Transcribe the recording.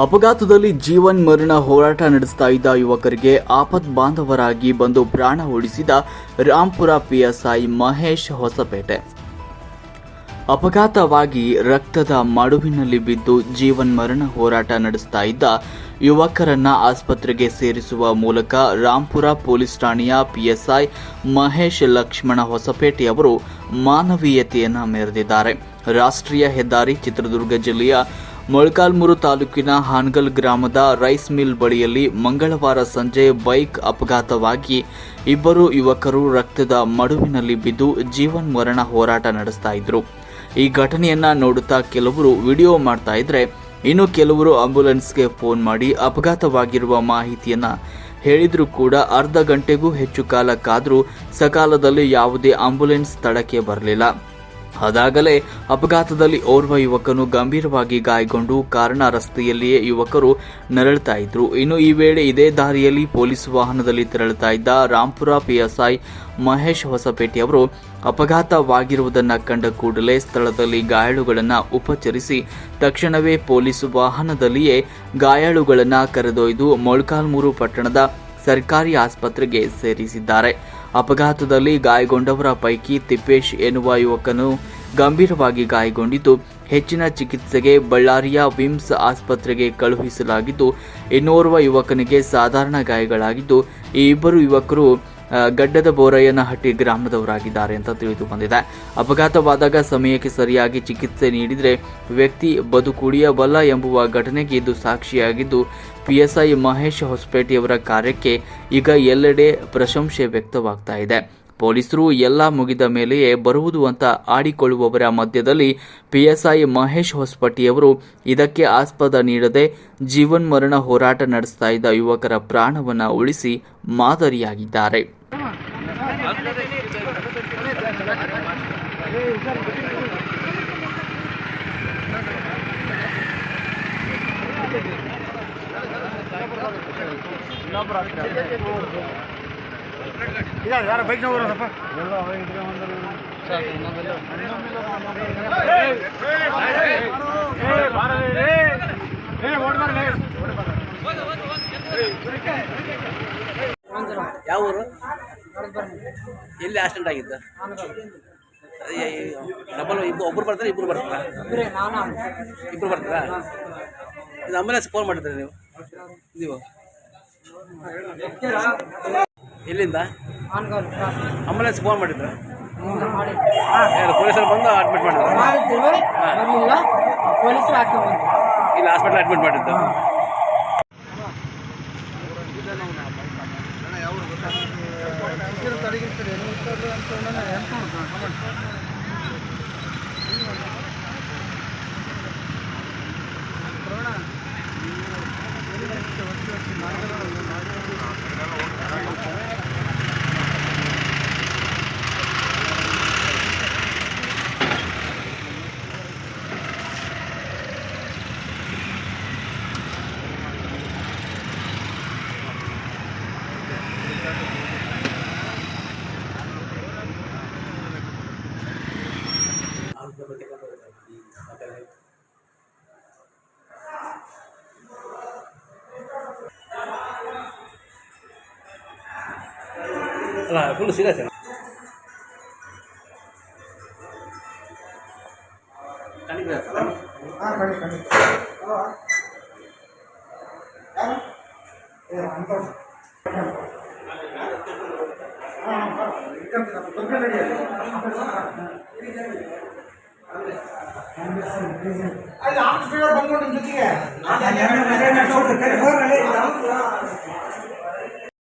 ಅಪಘಾತದಲ್ಲಿ ಜೀವನ್ ಮರಣ ಹೋರಾಟ ನಡೆಸ್ತಾ ಇದ್ದ ಯುವಕರಿಗೆ ಆಪತ್ ಬಾಂಧವರಾಗಿ ಬಂದು ಪ್ರಾಣ ಉಳಿಸಿದ ರಾಂಪುರ ಪಿಎಸ್ಐ ಮಹೇಶ್ ಹೊಸಪೇಟೆ. ಅಪಘಾತವಾಗಿ ರಕ್ತದ ಮಡುವಿನಲ್ಲಿ ಬಿದ್ದು ಜೀವನ್ ಮರಣ ಹೋರಾಟ ನಡೆಸ್ತಾ ಇದ್ದ ಯುವಕರನ್ನ ಆಸ್ಪತ್ರೆಗೆ ಸೇರಿಸುವ ಮೂಲಕ ರಾಂಪುರ ಪೊಲೀಸ್ ಠಾಣೆಯ ಪಿಎಸ್ಐ ಮಹೇಶ್ ಲಕ್ಷ್ಮಣ ಹೊಸಪೇಟೆಯವರು ಮಾನವೀಯತೆಯನ್ನ ಮೆರೆದಿದ್ದಾರೆ. ರಾಷ್ಟ್ರೀಯ ಹೆದ್ದಾರಿ ಚಿತ್ರದುರ್ಗ ಜಿಲ್ಲೆಯ ಮೊಳಕಾಲ್ಮೂರು ತಾಲೂಕಿನ ಹಾನ್ಗಲ್ ಗ್ರಾಮದ ರೈಸ್ ಮಿಲ್ ಬಳಿಯಲ್ಲಿ ಮಂಗಳವಾರ ಸಂಜೆ ಬೈಕ್ ಅಪಘಾತವಾಗಿ ಇಬ್ಬರು ಯುವಕರು ರಕ್ತದ ಮಡುವಿನಲ್ಲಿ ಬಿದ್ದು ಜೀವನ್ ಮರಣ ಹೋರಾಟ ನಡೆಸ್ತಾ ಇದ್ರು. ಈ ಘಟನೆಯನ್ನ ನೋಡುತ್ತಾ ಕೆಲವರು ವಿಡಿಯೋ ಮಾಡ್ತಾ ಇದ್ರೆ ಇನ್ನು ಕೆಲವರು ಆಂಬ್ಯುಲೆನ್ಸ್ಗೆ ಫೋನ್ ಮಾಡಿ ಅಪಘಾತವಾಗಿರುವ ಮಾಹಿತಿಯನ್ನ ಹೇಳಿದರೂ ಕೂಡ ಅರ್ಧ ಗಂಟೆಗೂ ಹೆಚ್ಚು ಕಾಲ ಕಾದರೂ ಸಕಾಲದಲ್ಲಿ ಯಾವುದೇ ಆಂಬ್ಯುಲೆನ್ಸ್ ಸ್ಥಳಕ್ಕೆ ಬರಲಿಲ್ಲ. ಅದಾಗಲೇ ಅಪಘಾತದಲ್ಲಿ ಓರ್ವ ಯುವಕನು ಗಂಭೀರವಾಗಿ ಗಾಯಗೊಂಡು ಕಾರಣ ರಸ್ತೆಯಲ್ಲಿಯೇ ಯುವಕರು ನರಳುತ್ತಾ ಇದ್ರು. ಇನ್ನು ಈ ವೇಳೆ ಇದೇ ದಾರಿಯಲ್ಲಿ ಪೊಲೀಸ್ ವಾಹನದಲ್ಲಿ ತೆರಳುತ್ತಾ ಇದ್ದ ರಾಂಪುರ ಪಿಎಸ್ಐ ಮಹೇಶ್ ಹೊಸಪೇಟೆಯವರು ಅಪಘಾತವಾಗಿರುವುದನ್ನು ಕಂಡ ಕೂಡಲೇ ಸ್ಥಳದಲ್ಲಿ ಗಾಯಾಳುಗಳನ್ನು ಉಪಚರಿಸಿ ತಕ್ಷಣವೇ ಪೊಲೀಸ್ ವಾಹನದಲ್ಲಿಯೇ ಗಾಯಾಳುಗಳನ್ನು ಕರೆದೊಯ್ದು ಮೊಳಕಾಲ್ಮೂರು ಪಟ್ಟಣದ ಸರ್ಕಾರಿ ಆಸ್ಪತ್ರೆಗೆ ಸೇರಿಸಿದ್ದಾರೆ. ಅಪಘಾತದಲ್ಲಿ ಗಾಯಗೊಂಡವರ ಪೈಕಿ ತಿಪ್ಪೇಶ್ ಎನ್ನುವ ಯುವಕನು ಗಂಭೀರವಾಗಿ ಗಾಯಗೊಂಡಿದ್ದು, ಹೆಚ್ಚಿನ ಚಿಕಿತ್ಸೆಗೆ ಬಳ್ಳಾರಿಯ ವಿಮ್ಸ್ ಆಸ್ಪತ್ರೆಗೆ ಕಳುಹಿಸಲಾಗಿದ್ದು, ಇನ್ನೋರ್ವ ಯುವಕನಿಗೆ ಸಾಧಾರಣ ಗಾಯಗಳಾಗಿದ್ದು, ಈ ಇಬ್ಬರು ಯುವಕರು ಗಡ್ಡದ ಬೋರಯ್ಯನಹಟ್ಟಿ ಗ್ರಾಮದವರಾಗಿದ್ದಾರೆ ಅಂತ ತಿಳಿದು ಬಂದಿದೆ. ಅಪಘಾತವಾದಾಗ ಸಮಯಕ್ಕೆ ಸರಿಯಾಗಿ ಚಿಕಿತ್ಸೆ ನೀಡಿದರೆ ವ್ಯಕ್ತಿ ಬದುಕುಳಿಯಬಲ್ಲ ಎಂಬುವ ಘಟನೆಗೆ ಇದು ಸಾಕ್ಷಿಯಾಗಿದ್ದು, ಪಿಎಸ್ಐ ಮಹೇಶ್ ಹೊಸಪೇಟೆಯವರ ಕಾರ್ಯಕ್ಕೆ ಈಗ ಎಲ್ಲೆಡೆ ಪ್ರಶಂಸೆ ವ್ಯಕ್ತವಾಗ್ತಾ ಇದೆ. ಪೊಲೀಸರು ಎಲ್ಲ ಮುಗಿದ ಮೇಲೆಯೇ ಬರುವುದು ಅಂತ ಆಡಿಕೊಳ್ಳುವವರ ಮಧ್ಯದಲ್ಲಿ ಪಿಎಸ್ಐ ಮಹೇಶ್ ಹೊಸಪಟ್ಟಿಯವರು ಇದಕ್ಕೆ ಆಸ್ಪದ ನೀಡದೆ ಜೀವನ್ಮರಣ ಹೋರಾಟ ನಡೆಸ್ತಾ ಇದ್ದ ಯುವಕರ ಪ್ರಾಣವನ್ನು ಉಳಿಸಿ ಮಾದರಿಯಾಗಿದ್ದಾರೆ. ಇದಾರೆ ಯಾರ ಬೈಕ್ ನೋಡ್ರ ಸ್ವಲ್ಪ ಯಾವ ಊರು ಎಲ್ಲಿ ಆಕ್ಸಿಡೆಂಟ್ ಆಗಿದ್ದ? ಡಬಲ್ ಇಬ್ಬರು ಒಬ್ಬರು ಬರ್ತಾರೆ ಇಬ್ಬರು ಬರ್ತಾರಾ? ಇಬ್ಬರು ಬರ್ತಾರಾ? ಇದು ಆಂಬುಲೆನ್ಸ್ ಫೋನ್ ಮಾಡಿದ್ರೆ ನೀವು? ನೀವು? ಎಲ್ಲಿಂದ? ಆಂಬುಲೆನ್ಸ್ ಫೋನ್ ಮಾಡಿದ್ರು? ಪೊಲೀಸರು ಬಂದು ಅಡ್ಮಿಟ್ ಮಾಡಿದ್ರು? ಇಲ್ಲಿ ಹಾಸ್ಪಿಟಲ್ ಅಡ್ಮಿಟ್ ಮಾಡಿದ್ದು? ಅಲ್ಲ ಫುಲ್ ಸೀರಿಯಸ್ ಅಲ್ಲಿ ಆಫೀಸ್ ಬಂದ್ಕೊಂಡು ನಿಮ್ಮ ಜೊತೆಗೆ